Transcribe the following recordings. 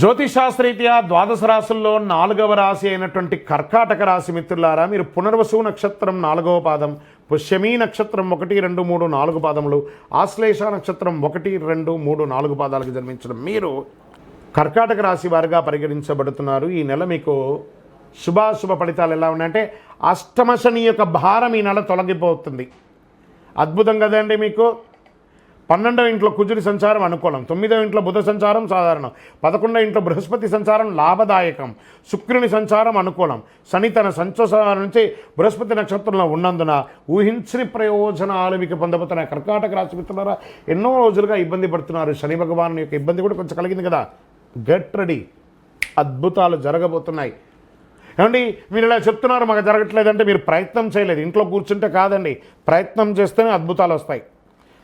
జ్యోతిషాస్త్రీత్యా ద్వాదశ రాశుల్లో నాలుగవ రాశి అయినటువంటి కర్కాటక రాశి మిత్రులారా మీరు పునర్వసు నక్షత్రం నాలుగవ పాదం పుష్యమీ నక్షత్రం ఒకటి రెండు మూడు నాలుగు పాదములు ఆశ్లేష నక్షత్రం ఒకటి రెండు మూడు నాలుగు పాదాలకు జన్మించడం. మీరు కర్కాటక రాశి వారిగా పరిగణించబడుతున్నారు. ఈ నెల మీకు శుభాశుభ ఫలితాలు ఎలా ఉన్నాయంటే అష్టమ శని యొక్క భారం ఈ నెల తొలగిపోతుంది. అద్భుతం కదండి మీకు? పన్నెండవ ఇంట్లో కుజుడి సంచారం అనుకూలం. తొమ్మిదవ ఇంట్లో బుధ సంచారం సాధారణం. పదకొండవ ఇంట్లో బృహస్పతి సంచారం లాభదాయకం. శుక్రుని సంచారం అనుకూలం. శని తన సంచారం నుంచి బృహస్పతి నక్షత్రంలో ఉన్నందున ఊహించని ప్రయోజనాలు మీకు పొందబోతున్నాయి. కర్కాటక రాశి మిత్రులారా ఎన్నో రోజులుగా ఇబ్బంది పడుతున్నారు. శని భగవాన్ యొక్క ఇబ్బంది కూడా కొంచెం కలిగింది కదా. Get ready. అద్భుతాలు జరగబోతున్నాయి. ఏమండి మీరు ఇలా చెప్తున్నారు మాకు జరగట్లేదంటే మీరు ప్రయత్నం చేయలేదు. ఇంట్లో కూర్చుంటే కాదండి. ప్రయత్నం చేస్తేనే అద్భుతాలు వస్తాయి.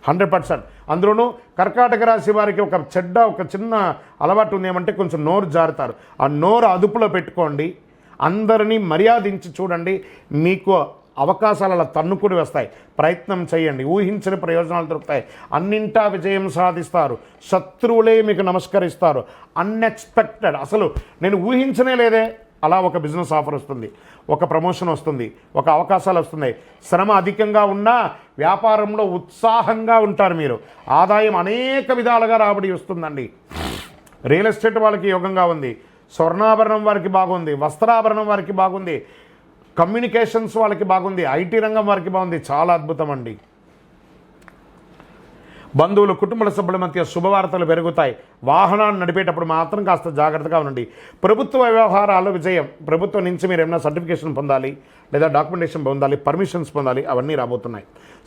Hundred percent. అందులోనూ కర్కాటక రాశి వారికి ఒక చెడ్డ ఒక చిన్న అలవాటు ఉంది ఏమంటే కొంచెం నోరు జారుతారు. ఆ నోరు అదుపులో పెట్టుకోండి. అందరినీ మర్యాదించి చూడండి. మీకు అవకాశాలు అలా తన్నుకుని వస్తాయి. ప్రయత్నం చేయండి. ఊహించని ప్రయోజనాలు దొరుకుతాయి. అన్నింటా విజయం సాధిస్తారు. శత్రువులే మీకు నమస్కరిస్తారు. అన్ఎక్స్పెక్టెడ్ అసలు నేను ఊహించనే లేదే. అలా ఒక బిజినెస్ ఆఫర్ వస్తుంది ఒక ప్రమోషన్ వస్తుంది ఒక అవకాశాలు వస్తున్నాయి. శ్రమ అధికంగా ఉన్నా వ్యాపారంలో ఉత్సాహంగా ఉంటారు మీరు. ఆదాయం అనేక విధాలుగా రాబడి వస్తుందండి. రియల్ ఎస్టేట్ వాళ్ళకి యోగంగా ఉంది. స్వర్ణాభరణం వారికి బాగుంది వస్త్రాభరణం వారికి బాగుంది కమ్యూనికేషన్స్ వాళ్ళకి బాగుంది ఐటీ రంగం వారికి బాగుంది. చాలా అద్భుతం అండి. బంధువులు కుటుంబ సభ్యుల మధ్య శుభవార్తలు పెరుగుతాయి. వాహనాన్ని నడిపేటప్పుడు మాత్రం కాస్త జాగ్రత్తగా ఉండండి. ప్రభుత్వ వ్యవహారాలు విజయం. ప్రభుత్వం నుంచి మీరు ఏమైనా సర్టిఫికేషన్ పొందాలి లేదా డాక్యుమెంటేషన్ పొందాలి పర్మిషన్స్ పొందాలి అవన్నీ రాబోతున్నాయి.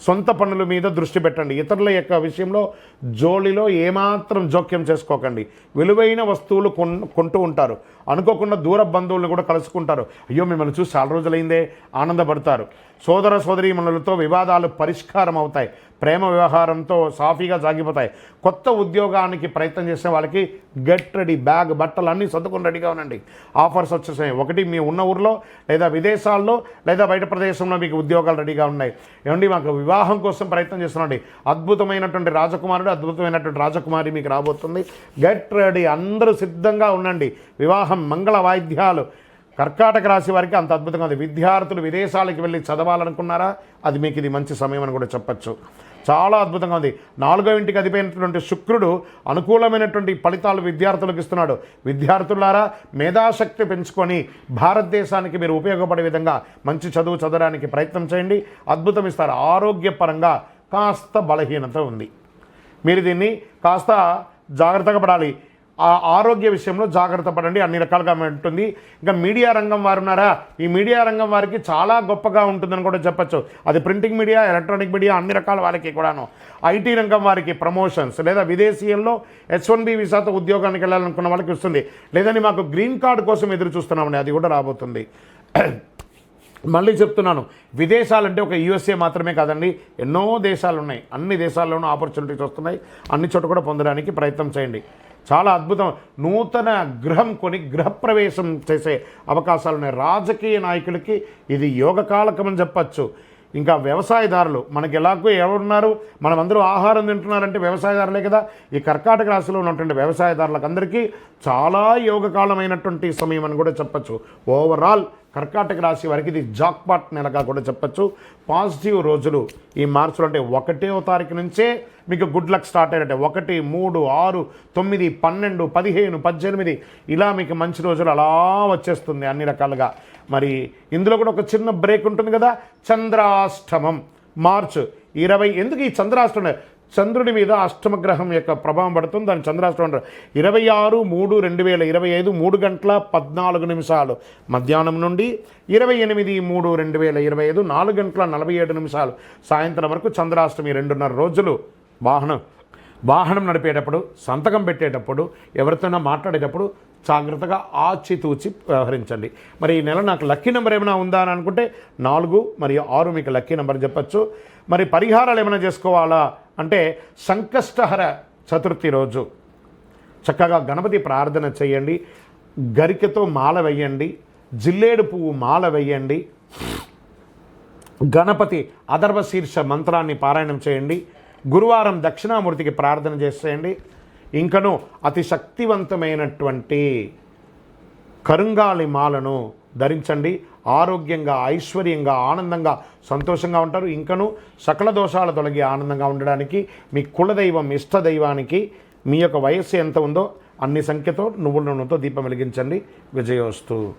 సొంత పనుల మీద దృష్టి పెట్టండి. ఇతరుల యొక్క విషయంలో జోలిలో ఏమాత్రం జోక్యం చేసుకోకండి. విలువైన వస్తువులు కొన్ కొంటూ ఉంటారు. అనుకోకుండా దూర బంధువులను కూడా కలుసుకుంటారు. అయ్యో మిమ్మల్ని చూసి చాలా రోజులైందే ఆనందపడతారు. సోదర సోదరీమణులతో వివాదాలు పరిష్కారం అవుతాయి ప్రేమ వ్యవహారంతో సాఫీగా సాగిపోతాయి. కొత్త ఉద్యోగానికి ప్రయత్నం చేసే వాళ్ళకి గెట్ రెడీ బ్యాగ్ బట్టలు అన్నీ సర్దుకొని రెడీగా ఉండండి. ఆఫర్స్ వచ్చేసాయి. ఒకటి మీ ఉన్న ఊర్లో లేదా విదేశాల్లో లేదా బయట ప్రదేశంలో మీకు ఉద్యోగాలు రెడీగా ఉన్నాయి. ఏమండి మాకు వివాహం కోసం ప్రయత్నం చేస్తున్నాండి. అద్భుతమైనటువంటి రాజకుమారుడు అద్భుతమైనటువంటి రాజకుమారి మీకు రాబోతుంది. గెట్ రెడీ అందరూ సిద్ధంగా ఉండండి. వివాహం మంగళ వాయిద్యాలు కర్కాటక రాశి వారికి అంత అద్భుతంగా ఉంది. విద్యార్థులు విదేశాలకు వెళ్ళి చదవాలనుకున్నారా? అది మీకు ఇది మంచి సమయం అని కూడా చెప్పచ్చు. చాలా అద్భుతంగా ఉంది. నాలుగో ఇంటికి అధిపోయినటువంటి శుక్రుడు అనుకూలమైనటువంటి ఫలితాలు విద్యార్థులకు ఇస్తున్నాడు. విద్యార్థులారా మేధాశక్తి పెంచుకొని భారతదేశానికి మీరు ఉపయోగపడే విధంగా మంచి చదువు చదవడానికి ప్రయత్నం చేయండి. అద్భుతం ఇస్తారు. ఆరోగ్యపరంగా కాస్త బలహీనత ఉంది. మీరు దీన్ని కాస్త జాగ్రత్తగా పడాలి. ఆరోగ్య విషయంలో జాగ్రత్త పడండి. అన్ని రకాలుగా ఉంటుంది. ఇంకా మీడియా రంగం వారు ఉన్నారా? ఈ మీడియా రంగం వారికి చాలా గొప్పగా ఉంటుందని కూడా చెప్పచ్చు. అది ప్రింటింగ్ మీడియా ఎలక్ట్రానిక్ మీడియా అన్ని రకాల వారికి కూడాను. ఐటీ రంగం వారికి ప్రమోషన్స్ లేదా విదేశీయంలో హెచ్ వన్ బి విసాతో ఉద్యోగానికి వెళ్ళాలనుకున్న వాళ్ళకి వస్తుంది. లేదని మాకు గ్రీన్ కార్డు కోసం ఎదురు చూస్తున్నామని అది కూడా రాబోతుంది. మళ్ళీ చెప్తున్నాను. విదేశాలంటే ఒక యూఎస్ఏ మాత్రమే కాదండి. ఎన్నో దేశాలు ఉన్నాయి అన్ని దేశాల్లోనూ ఆపర్చునిటీస్ వస్తున్నాయి. అన్ని చోట కూడా పొందడానికి ప్రయత్నం చేయండి. చాలా అద్భుతం. నూతన గృహం కొని గృహప్రవేశం చేసే అవకాశాలు ఉన్నాయి. రాజకీయ నాయకులకి ఇది యోగకాలకం అని చెప్పచ్చు. ఇంకా వ్యవసాయదారులు మనకి ఎలాగో ఎవరున్నారు? మనమందరూ అందరూ ఆహారం తింటున్నారంటే వ్యవసాయదారులే కదా. ఈ కర్కాటక రాశిలో ఉన్నటువంటి వ్యవసాయదారులకు అందరికీ చాలా యోగకాలమైనటువంటి సమయం అని కూడా చెప్పచ్చు. ఓవరాల్ కర్కాటక రాశి వారికి ఇది జాక్పాట్ నెలగా కూడా చెప్పచ్చు. పాజిటివ్ రోజులు ఈ మార్చిలో అంటే ఒకటో తారీఖు నుంచే మీకు గుడ్ లక్ స్టార్ట్ అయినట్టే ఒకటి మూడు ఆరు తొమ్మిది పన్నెండు పదిహేను పద్దెనిమిది ఇలా మీకు మంచి రోజులు అలా వచ్చేస్తుంది అన్ని రకాలుగా. మరి ఇందులో కూడా ఒక చిన్న బ్రేక్ ఉంటుంది కదా చంద్రాష్టమం. మార్చ్ ఇరవై ఎందుకు ఈ చంద్రాష్టమం? చంద్రుడి మీద అష్టమగ్రహం యొక్క ప్రభావం పడుతుంది. దాని చంద్రాష్టమం అంటారు. ఇరవై ఆరు మూడు రెండు వేల ఇరవై ఐదు మూడు గంటల పద్నాలుగు నిమిషాలు. మధ్యాహ్నం నుండి ఇరవై ఎనిమిది మూడు రెండు వేల ఇరవై ఐదు నాలుగు గంటల నలభై ఏడు నిమిషాలు. సాయంత్రం వరకు చంద్రాష్టమి రెండున్నర రోజులు వాహనం వాహనం నడిపేటప్పుడు సంతకం పెట్టేటప్పుడు ఎవరితోనైనా మాట్లాడేటప్పుడు జాగ్రత్తగా ఆచితూచి వ్యవహరించండి. మరి ఈ నెల నాకు లక్కీ నెంబర్ ఏమైనా ఉందా అని అనుకుంటే నాలుగు మరియు ఆరు మీకు లక్కీ నెంబర్ చెప్పచ్చు. మరి పరిహారాలు ఏమైనా చేసుకోవాలా? అంటే సంకష్టహర చతుర్థి రోజు. చక్కగా గణపతి ప్రార్థన చేయండి. గరికతో మాల వేయండి. జిల్లేడు పువ్వు మాల వేయండి. గణపతి అదర్వ శీర్ష మంత్రాన్ని పారాయణం చేయండి. గురువారం దక్షిణామూర్తికి ప్రార్థన చేసేయండి. ఇంకను అతి శక్తివంతమైనటువంటి కరుంగాలి మాలను ధరించండి. ఆరోగ్యంగా ఐశ్వర్యంగా ఆనందంగా సంతోషంగా ఉంటారు. ఇంకను సకల దోషాలు తొలగి ఆనందంగా ఉండడానికి మీ కులదైవం ఇష్టదైవానికి మీ యొక్క వయస్సు ఎంత ఉందో అన్ని సంఖ్యతో నువ్వుల నూనెతో దీపం వెలిగించండి. విజయోస్తు.